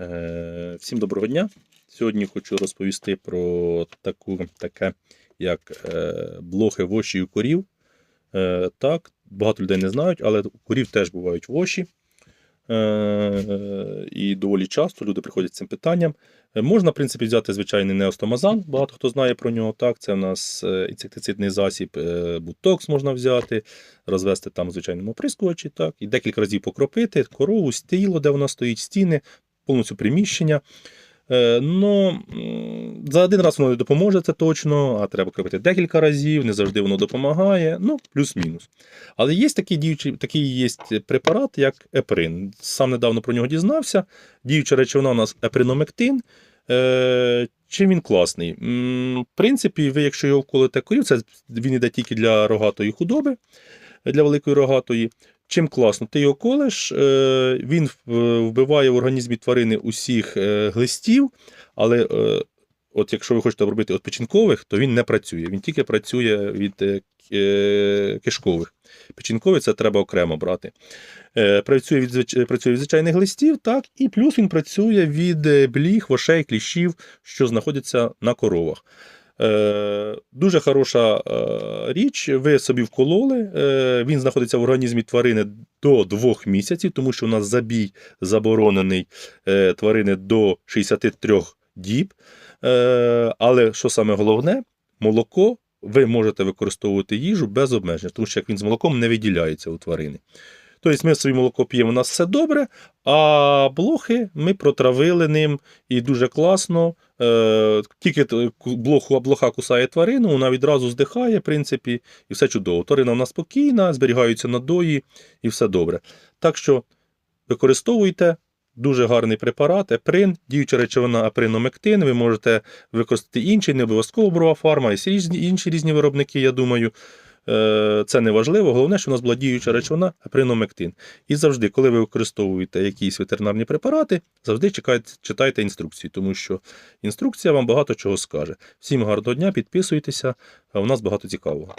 Е, Всім доброго дня. Сьогодні хочу розповісти про таку, таке, як е, блохи воші у корів. Е, Так, багато людей не знають, але у корів теж бувають воші. І доволі часто люди приходять з цим питанням. Можна, в принципі, взяти звичайний неостомазан, багато хто знає про нього. Так, це в нас інсектицидний засіб, бутокс можна взяти, розвести там в звичайному оприскувачі, так, і декілька разів покропити корову, стіло, де вона стоїть, стіни, повністю приміщення. Ну, за один раз воно не допоможе, це точно, а треба кропити декілька разів, не завжди воно допомагає, ну, плюс-мінус. Але є такий, діючий, такий є препарат, як еприн. Сам недавно про нього дізнався. Діюча речовина у нас еприномектин. Е, чим він класний? В принципі, ви, якщо його вколите корів, це він йде тільки для рогатої худоби, для великої рогатої. Чим класно, ти його колеш, е, він вбиває в організмі тварини усіх е, глистів, але е, от якщо ви хочете робити печінкових, то він не працює. Він тільки працює від е, е, кишкових. Печінкові це треба окремо брати. Е, Працює від, працює від звичайних глистів, так, і плюс він працює від е, бліг, вошей, кліщів, що знаходяться на коровах. Дуже хороша е, річ. Ви собі вкололи. Е, він знаходиться в організмі тварини до 2 місяців, тому що у нас забій заборонений е, тварини до 63 діб. Але що саме головне, молоко ви можете використовувати їжу без обмежень, тому що як він з молоком не виділяється у тварини. Тобто ми собі молоко п'ємо, у нас все добре, а блохи ми протравили ним і дуже класно. Е, тільки блоху, блоха кусає тварину, вона відразу здихає, в принципі, і все чудово. Тварина в нас спокійна, зберігаються надої і все добре. Так що використовуйте. Дуже гарний препарат, еприн, діюча речовина априномектин. Ви можете використати інший, не обов'язково брова фарма, і інші різні виробники, я думаю. Е, Це не важливо. Головне, що у нас була діюча речовина априномектин. І завжди, коли ви використовуєте якісь ветеринарні препарати, завжди чекайте, читайте інструкції, тому що інструкція вам багато чого скаже. Всім гарного дня, підписуйтеся, у нас багато цікавого.